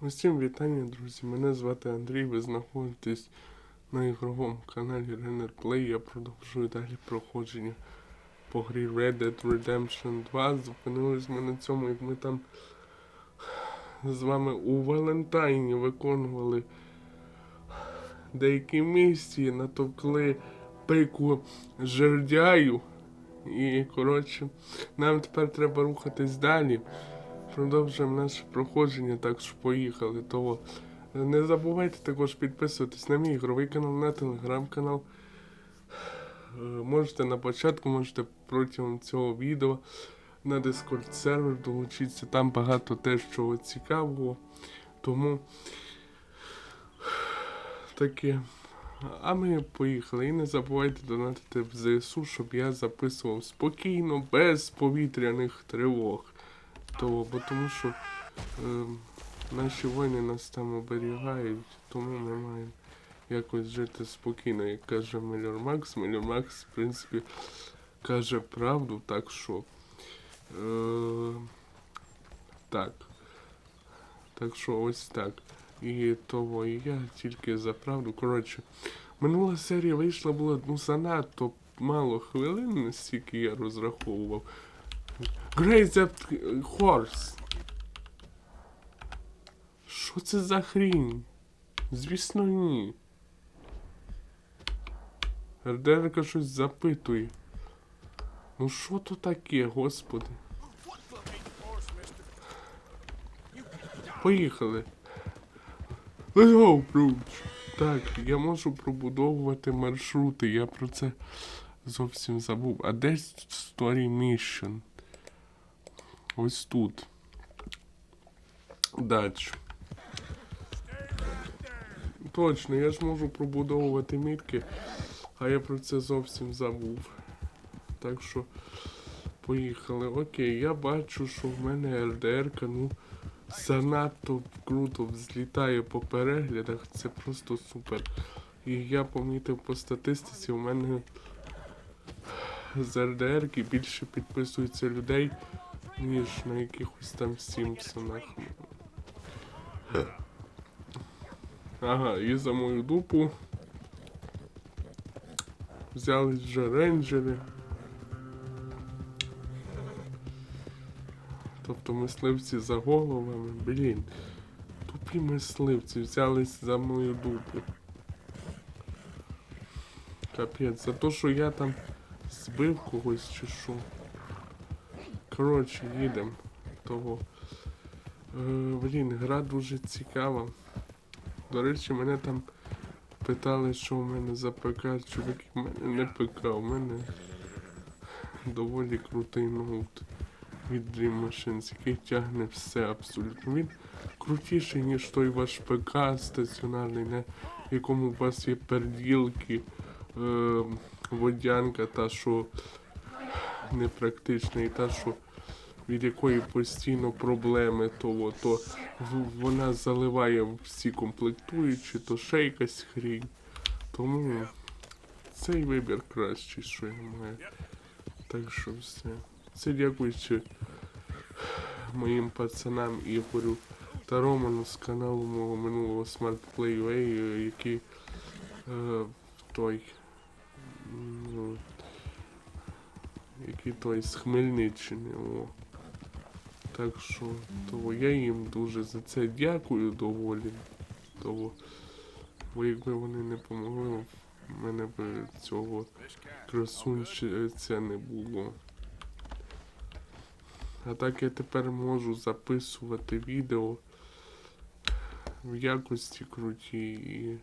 Усім вітання, друзі. Мене звати Андрій. Ви знаходитесь на ігровому каналі Renner Play. Я продовжую далі проходження по грі Red Dead Redemption 2. Зупинились ми на цьому, як ми там з вами у Валентайні виконували деякі місії, натовкли пику жердяю. І, коротше, нам тепер треба рухатись далі. Продовжуємо наше проходження, так що поїхали. Того. Не забувайте також підписуватись на мій ігровий канал, на телеграм-канал. Е, Можете на початку, можете протягом цього відео на Discord сервер долучитися. Там багато теж чого цікавого. Тому таке. А ми поїхали. І не забувайте донатити в ЗСУ, щоб я записував спокійно, без повітряних тривог. То, бо тому що е, наші воїни нас там оберігають, тому ми маємо якось жити спокійно, як каже Мельор Макс. Мельор Макс, в принципі, каже правду, так що. Е, так. Так що ось так. І того, і я тільки за правду. Коротше, минула серія вийшла була ну занадто мало хвилин, настільки я розраховував. That horse. Що це за хрінь? Звісно, ні. Ердерка щось запитує. Ну що то таке, господи? Поїхали. Let's go, approach. Так, я можу пробудовувати маршрути, я про це зовсім забув. А де Story Mission? Ось тут. Дач. Точно, я ж можу пробудовувати мітки, а я про це зовсім забув. Так що поїхали. Окей, я бачу, що в мене РДРка, ну, занадто круто взлітає по переглядах. Це просто супер. І я помітив по статистиці, у мене з РДРки більше підписується людей, ніж на якихось там Сімпсонах. Ага, і за мою дупу взялись вже рейнджери. Тобто мисливці за головами, блін. Тупі мисливці взялись за мою дупу. Капець, за те, що я там збив когось чи що. Коротше, їдемо того. Е, блін, гра дуже цікава. До речі, мене там питали, що у мене за ПК. Чуваки, в мене не ПК, у мене доволі крутий ноут від Dream Machines, який тягне все абсолютно. Він крутіший, ніж той ваш ПК стаціонарний, на якому у вас є перділки, е, водянка, та що непрактична, і та, що від якої постійно проблеми, то, то вона заливає всі комплектуючі, то ще якась хрінь. Тому цей вибір кращий, що я маю. Так що все. Це дякуючи моїм пацанам Ігорю та Роману з каналу мого минулого Smart Play UA, які е, той. Ну, який той з Хмельниччини. О. Так що того я їм дуже за це дякую доволі. Того, бо якби вони не помогли, в мене б цього красунчиця не було. А так я тепер можу записувати відео в якості крутій і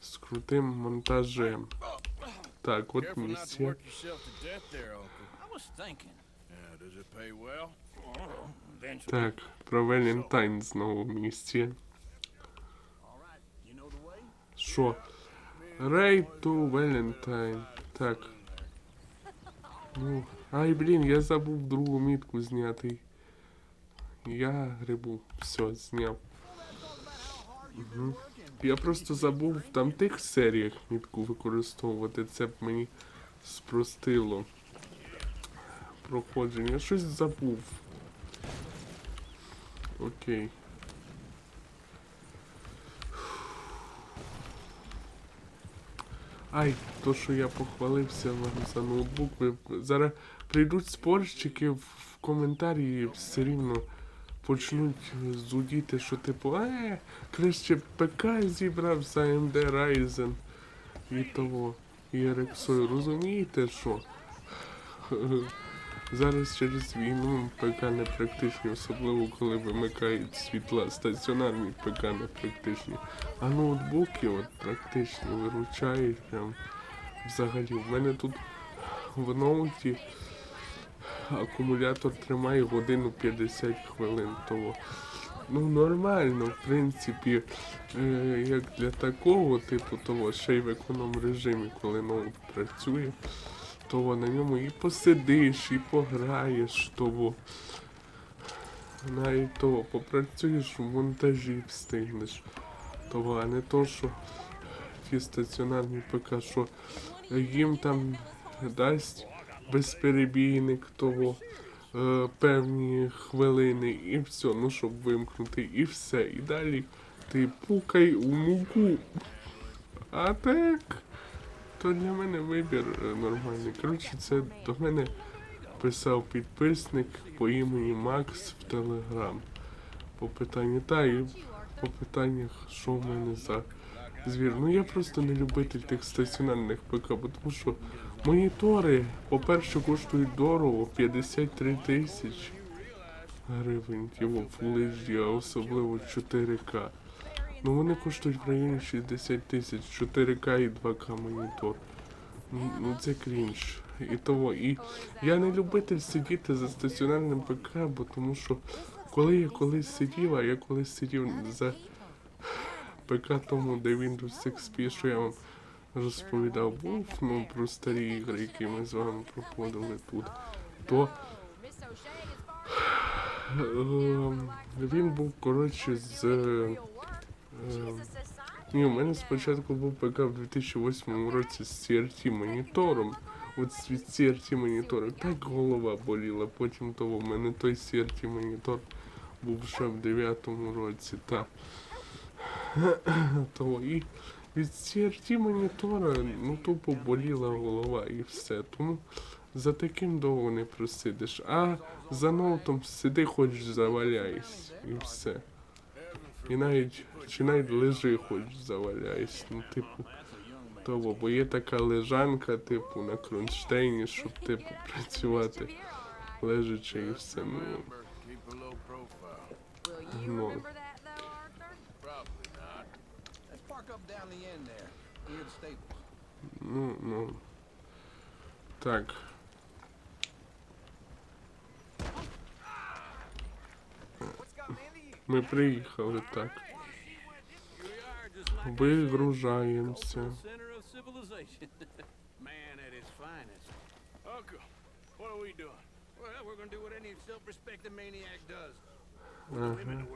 з крутим монтажем. Так, от місія. Так, про Валентайн знову в місті. Що? Рейд to Valentine. Так. Ну. Ай, блін, я забув другу мітку зняти. Я грибу. Все, зняв. Угу. Я просто забув в там тих серіях мітку використовувати. Це б мені спростило проходження. Я щось забув. Окей. Ай, то що я похвалився вам за ноутбук. Зараз прийдуть спорщики в коментарі і все рівно почнуть зудіти, що типу, е, краще ПК зібрав за ем AMD Ryzen і того. І Рексою. Розумієте що? Зараз через війну ПК не практичні, особливо коли вимикають світла. Стаціонарні ПК не практичні. А ноутбуки от практичні виручають прям взагалі. В мене тут в ноуті акумулятор тримає годину 50 хвилин. Того. Ну нормально, в принципі, е, як для такого типу того, ще й в економ режимі, коли ноут працює, то на ньому і посидиш, і пограєш, того. Навіть того, попрацюєш в монтажі встигнеш. Того, а не то, що ті стаціонарні ПК, що їм там дасть безперебійник того е, певні хвилини і все, ну щоб вимкнути, і все. І далі ти пукай у муку. А так, то для мене вибір е, нормальний. Коротше, це до мене писав підписник по імені Макс в Телеграм. По питанню, та і по питаннях, що в мене за звір. Ну я просто не любитель тих стаціонарних ПК, бо тому що монітори, по-перше, коштують дорого 53 тисячі гривень, його Full HD, а особливо 4К. Ну вони коштують в районі 60 тисяч, 4К і 2К монітор. Ну ну, це крінж. І того. І я не любитель сидіти за стаціонарним ПК, бо тому що коли я колись сидів, а я колись сидів за ПК тому, де Windows XP, що я вам розповідав, був ну, про старі ігри, які ми з вами проходили тут, то е, він був, коротше, з. Ні, у мене спочатку був ПК в 2008 році з CRT монітором. От від CRT монітора так голова боліла, потім того в мене той CRT монітор був ще в 9 році, та. того і від CRT монітора ну тупо боліла голова і все. Тому за таким довго не просидиш. А за ноутом сиди хоч заваляйся і все. І навіть чи навіть лежи хоч заваляйся. Ну, типу, того, бо є така лежанка, типу, на кронштейні, щоб типу працювати лежачи і все. Ну, stables. ну, ну. Так. Ми приїхали, так. Does. Ага.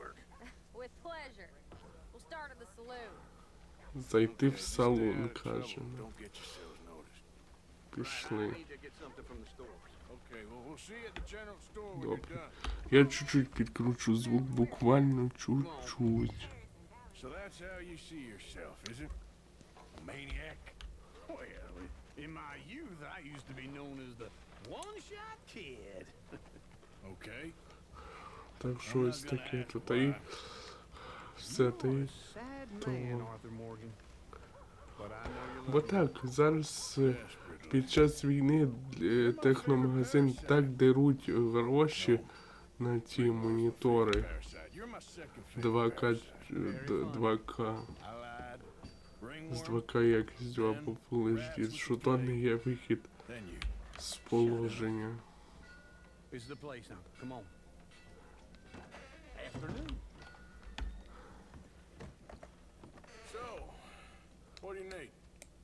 Зайти в салон. I Пішли. Добре. Я чуть-чуть підкручу звук, буквально чуть-чуть. So that's how you see yourself, is it? Maniac? Well, in my youth, I used to be known as the one-shot kid. Okay. Так що ось таке тут. Та і все та й. То- you Бо так, зараз е, під час війни е, техномагазин так деруть гроші на ті монітори Parasite. You're my second favorite 2К, parasite. е, Very д- funny. 2К, I lied. Ringworm, з 2К якістю або Full HD, що то не є вихід then you. з положення. This is the place now. Come on. Afternoon. So, what do you need?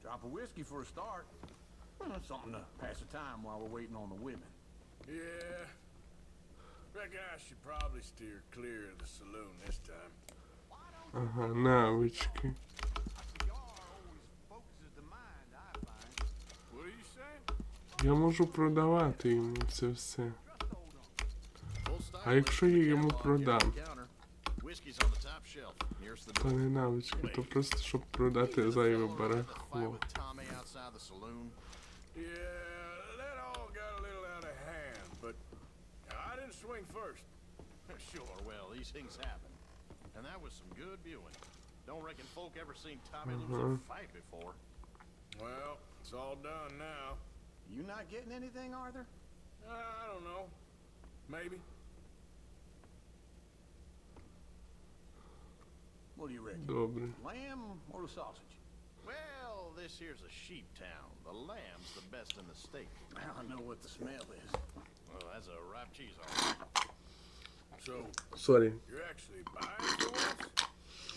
Drop of whiskey for a start. Well, something to pass the time while we're waiting on the women. Yeah. Reckon I should probably steer clear of the saloon this time. Ага, навички. Я можу продавати йому це все. А якщо я йому продам? То не навички, то просто щоб продати зайве барахло. Sure, well, these things happen. And that was some good viewing. Don't reckon folk ever seen Tommy mm -hmm. lose a fight before. Well, it's all done now. You not getting anything, Arthur? Uh, I don't know. Maybe. What do you reckon? Lamb or the sausage? Well, this here's a sheep town. The lamb's the best in the state. I don't know what the smell is. Well, that's a ripe cheese, all right. So, Сорі. you're actually buying for once?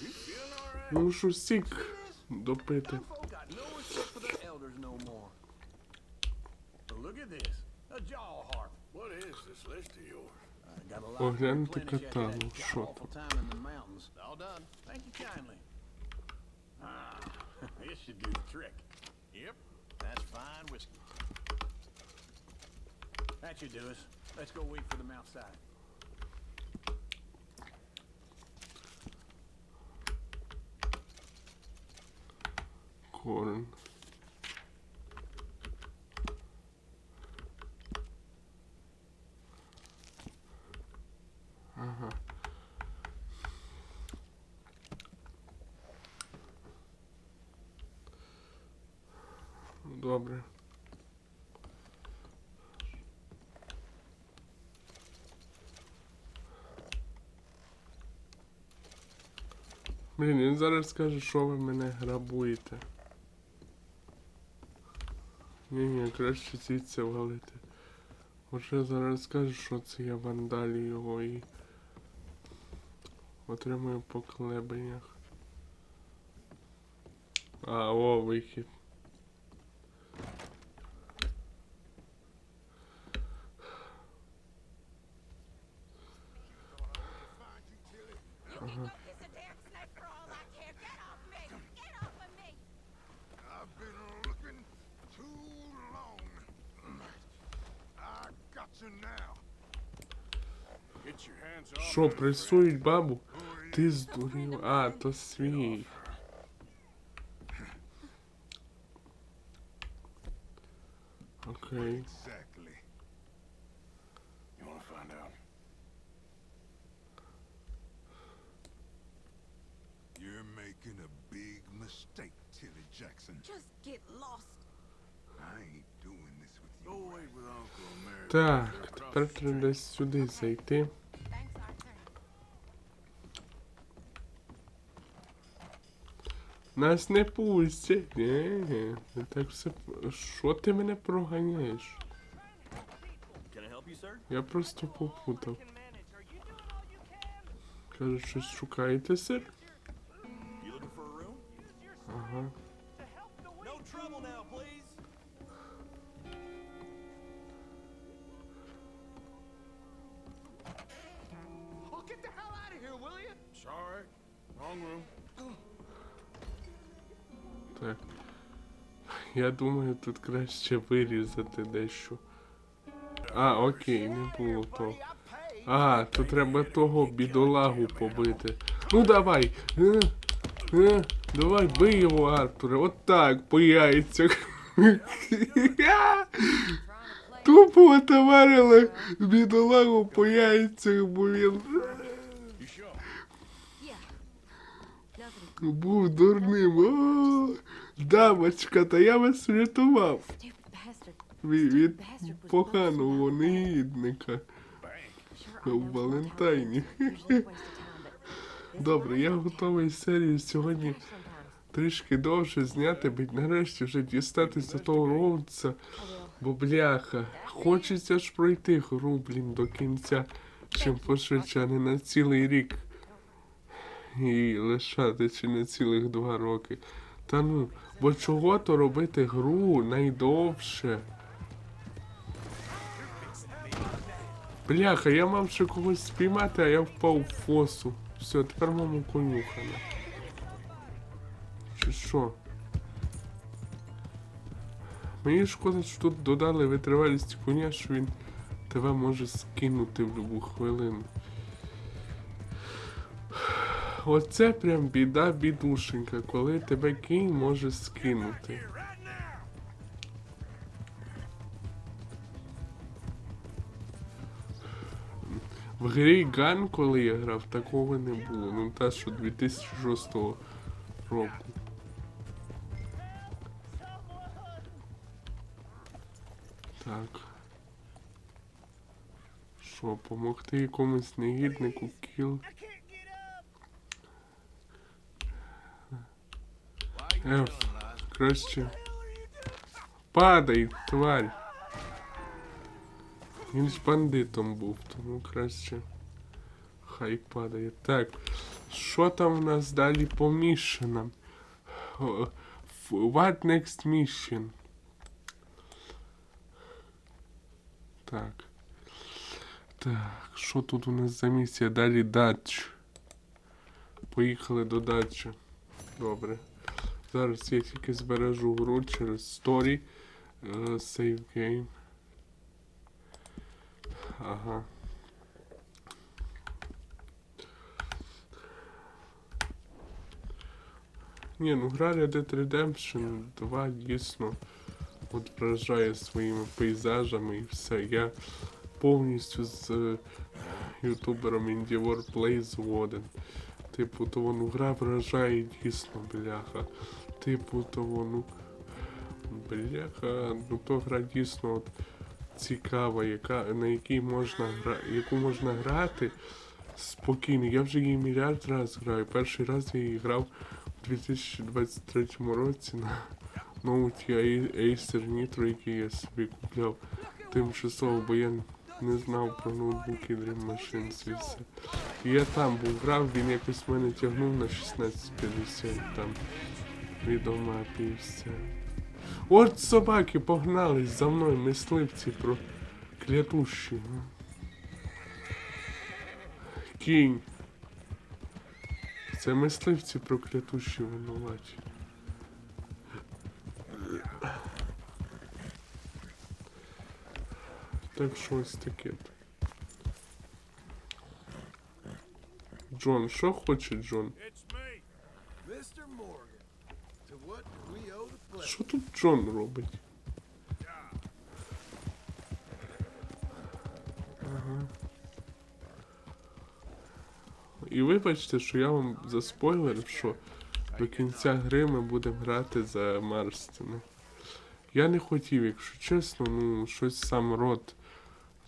You feeling all right? Ну що сік допити. Them folk got no respect for their elders no more. But look at this. A jaw harp. What is this list of yours? I got a lot Погляньте to replenish after that каталог, що god-awful тут. time in the mountains. All done. Thank you kindly. Ah, this should do the trick. Yep, that's fine whiskey. That should do us. Let's go wait for them outside. Ага. Добре. Блін, він зараз скаже, що ви мене грабуєте. Ні, ні, краще звідси валити. Може зараз скажу, що це я вандалі його і отримую по клебенях. А, о, вихід. You can go kiss a damn snake for all I care. Get off me! Get off of me! I've been looking too long. I got you now. Get your hands off Що, friend. пресують бабу? Ти здурів. А, то свій. Окей. Exactly. You want to find out? You're making a big mistake, Tilly Jackson. Just get lost. I ain't doing this with Go you. wait with Uncle and Mary. Так, тепер треба street. десь сюди зайти. Нас не пустять. Ні, не так все. Що ти мене проганяєш? Я просто попутав. Каже, щось шукаєте, сир? Я думаю, тут краще вирізати дещо. А, окей, не було того. А, то треба того бідолагу побити. Ну давай. Е, е, давай бий його, Артуре. От так, по яйцях. Тупо отоварили бідолагу по яйцях, бо він був дурним. Дамочка, та я вас врятував. Від, від поганого негідника. But this Добре, я готовий серію сьогодні трішки довше зняти, бо нарешті вже дістатися до того роудса, бо бляха. Хочеться ж пройти гру, блін, до кінця, чим пошвидше, а не на цілий рік. І лишати чи на цілих два роки. Та ну, бо чого то робити гру найдовше? Бляха, я мав ще когось спіймати, а я впав в фосу. Все, тепер маму конюхана. Чи що? Мені шкода, що тут додали витривалість коня, що він тебе може скинути в будь-яку хвилину. Оце прям біда бідушенька, коли тебе кінь може скинути. В грі Ган, коли я грав, такого не було. Ну та що 2006 року. Так. Що, помогти якомусь негіднику кіл? Еф, краще. Падай, тварь. Він ж бандитом був, тому краще. Хай падає. Так. Що там в нас далі по мішенам? What next mission? Так. Так, що тут у нас за місія? Далі дач. Поїхали до дачі. Добре. Зараз я тільки збережу гру через story. е, Save game. Ага. Ні, ну гра Red Dead Redemption 2 дійсно от вражає своїми пейзажами і все. Я повністю з е, ютубером Indie Play згоден. Типу, то воно гра вражає дійсно, бляха. Типу, то воно. Бляха, ну то гра дійсно от цікава, яка, на якій можна гра, яку можна грати спокійно. Я вже її мільярд раз граю. Перший раз я її грав у 2023 році на ноуті Acer Nitro, який я собі купляв тимчасово, бо я не знав про ноутбуки Dream Machine. І я там був грав, він якось мене тягнув на 1650 там відомапі і все. От собаки погнались за мною, мисливці про клятущі. Кінь. Це мисливці проклятущі винуваті. Так що ось таке. Джон, що хоче Джон? Що тут Джон робить? Ага. І вибачте, що я вам заспойлерив, що до кінця гри ми будемо грати за Марстіна. Я не хотів, якщо чесно, ну щось сам рот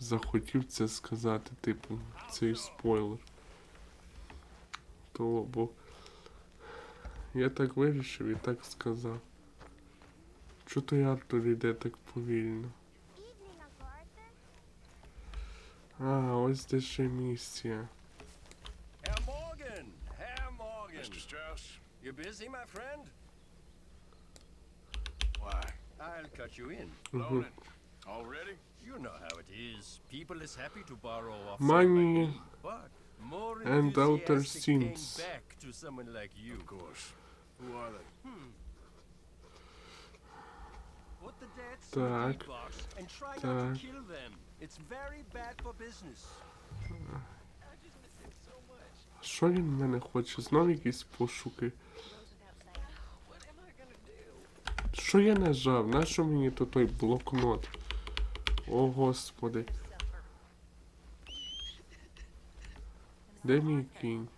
захотів це сказати, типу, цей спойлер. То, бо я так вирішив і так сказав. Чого той Артур йде так повільно? А, ось де ще місія. Mr. Strauss. Busy, my friend? Why? I'll cut you in. Loaded. Already? You know how it is. People is happy to borrow off Money but more and outer scenes. back to someone like you. Of course. Who are they? Hmm. Put the dead Так, CD box and try not to kill them. It's very bad for business. Що він мене хоче? Знов якісь пошуки. Що я нажав? Нащо мені тут той блокнот? О, господи. Де мій кінь?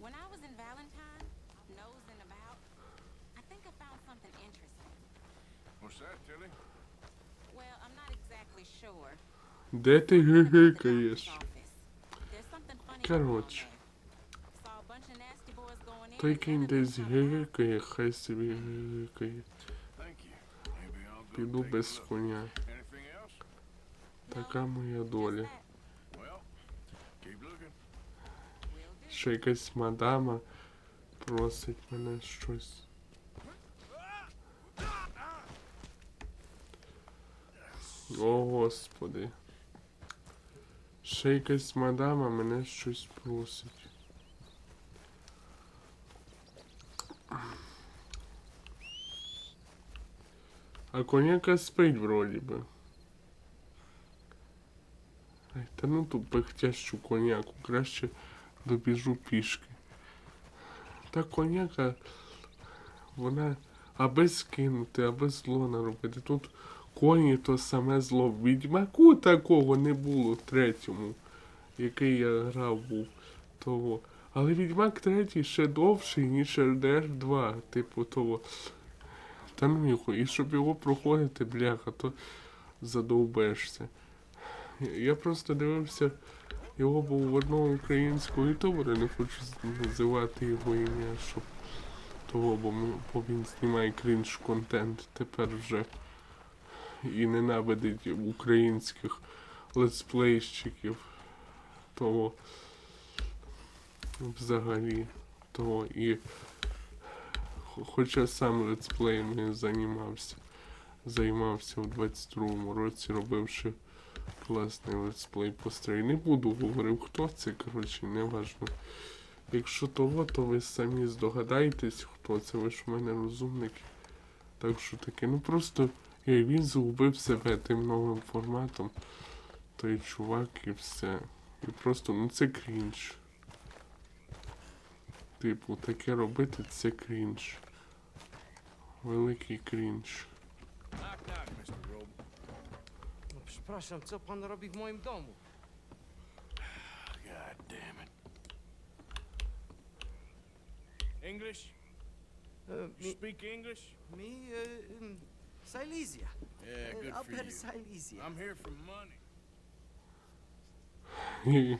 When I was in Valentine, nosing about, I think I found something interesting. What's that, Tilly? Well, I'm not exactly sure. Де ти Found it at the doctor's гигикаєш? office. There's something funny going on Короче. there. Saw a bunch of nasty boys going in, Той and кінь none of them десь come out. гигикає, хай собі гигикає. Thank you. Maybe I'll go Піду take a без look. коня. Така моя доля. Ще якась мадама просить мене щось. О, господи. Ще якась мадама мене щось просить. А коняка спить вроді би. Ай, та ну ту пихтящу коняку, краще добіжу пішки. та коняка, вона аби скинути, аби зло наробити. Тут коні то саме зло. Відьмаку такого не було третьому, який я грав був того. Але Відьмак третій ще довший, ніж РДР 2, типу того. Та ну його, і щоб його проходити, бляха, то задовбешся. Я- просто дивився, його був в одного українського ютубера, не хочу називати його ім'я, щоб того, бо, бо він знімає крінж контент тепер вже. І ненавидить українських летсплейщиків. Того взагалі того і хоча сам летсплеями займався. Займався в 22-му році, робивши класний летсплей по стрій. Не буду говорив, хто це, коротше, не важно. Якщо того, то ви самі здогадаєтесь, хто це, ви ж в мене розумники. Так що таке, ну просто я він загубив себе тим новим форматом. Той чувак і все. І просто, ну це крінж. Типу, таке робити це крінж. Великий крінж. Robe. No przepraszam, co pan robi w moim domu? God damn it. English? E, You mi, speak English? mi, e, em, Silesia. Yeah, good E, for Upper you. Silesia. I'm here for money. І...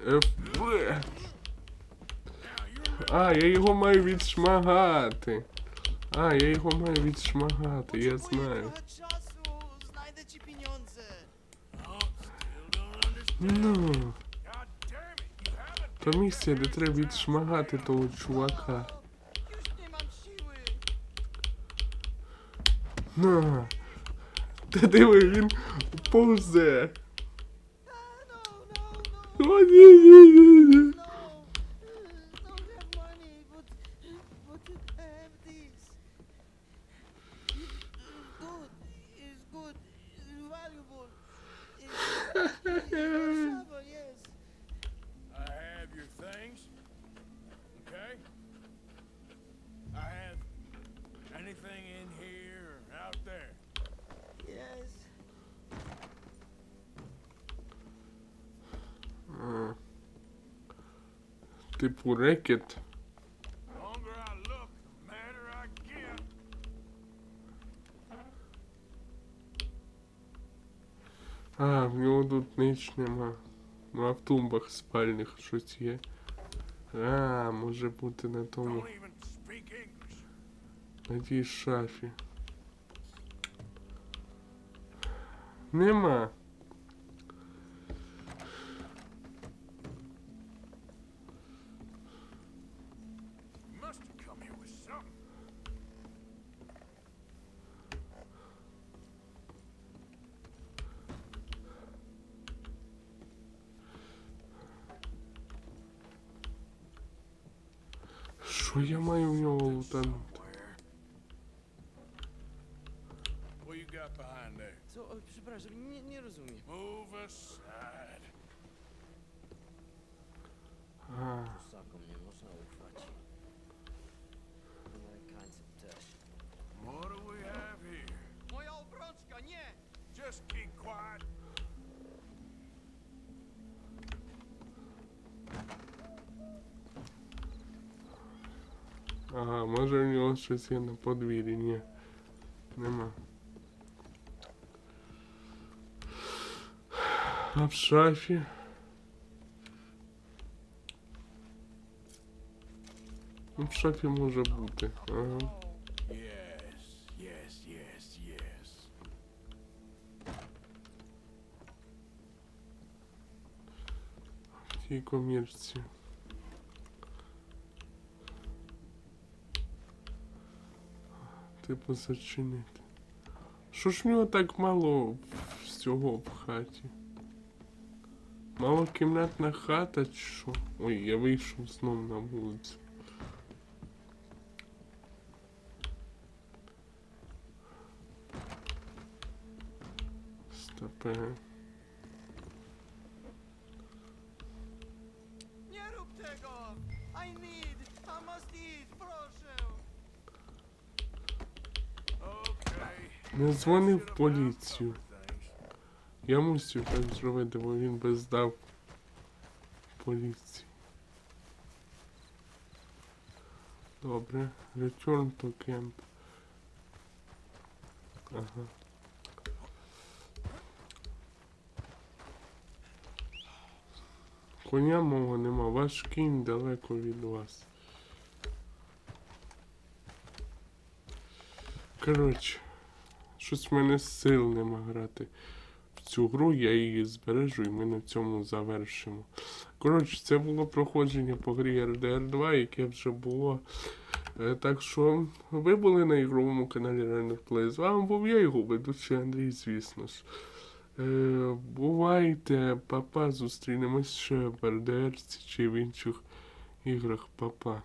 ФБ. Now, you're А, я його маю відшмагати. А, я його маю відшмагати, я знаю. czasu, znajdę Ну, haven't місце, де треба відшмагати того чувака. На. Та диви, він повзе. No, no, О, ні, ні, ні, ні. I have your things. Okay? I have anything in here or out there. Yes. Mm. Tipo på räcket. А, в нього тут ніч нема. Ну а в тумбах спальних щось є. А, може бути на тому. На тій шафі. Нема. rozumiem. Move aside. Hmm. Rusakom nie można ufać. Też. What do we have here? Moja obrączka, nie! Just keep quiet. Aha, może mi ostrzec jedno podwili, nie. Nie ma. А в шафі? Ну, в шафі може бути. Ага. В тій комірці. Типу зачинити. Що ж в нього так мало всього в хаті? Малокімнатна хата чи що? Ой, я вийшов знову на вулицю. Стопе. Не роб дзвонив в поліцію. Я мусив так зробити, бо він би здав поліції. Добре. Return to camp. Ага. Коня мого нема, ваш кінь далеко від вас. Коротше, щось в мене сил нема грати цю гру, я її збережу і ми на цьому завершимо. Коротше, це було проходження по грі RDR 2, яке вже було. Е, Так що ви були на ігровому каналі Runner Play. З вами був я, його ведучий Андрій, звісно ж. Е, бувайте, папа, зустрінемось ще в RDR чи в інших іграх, папа.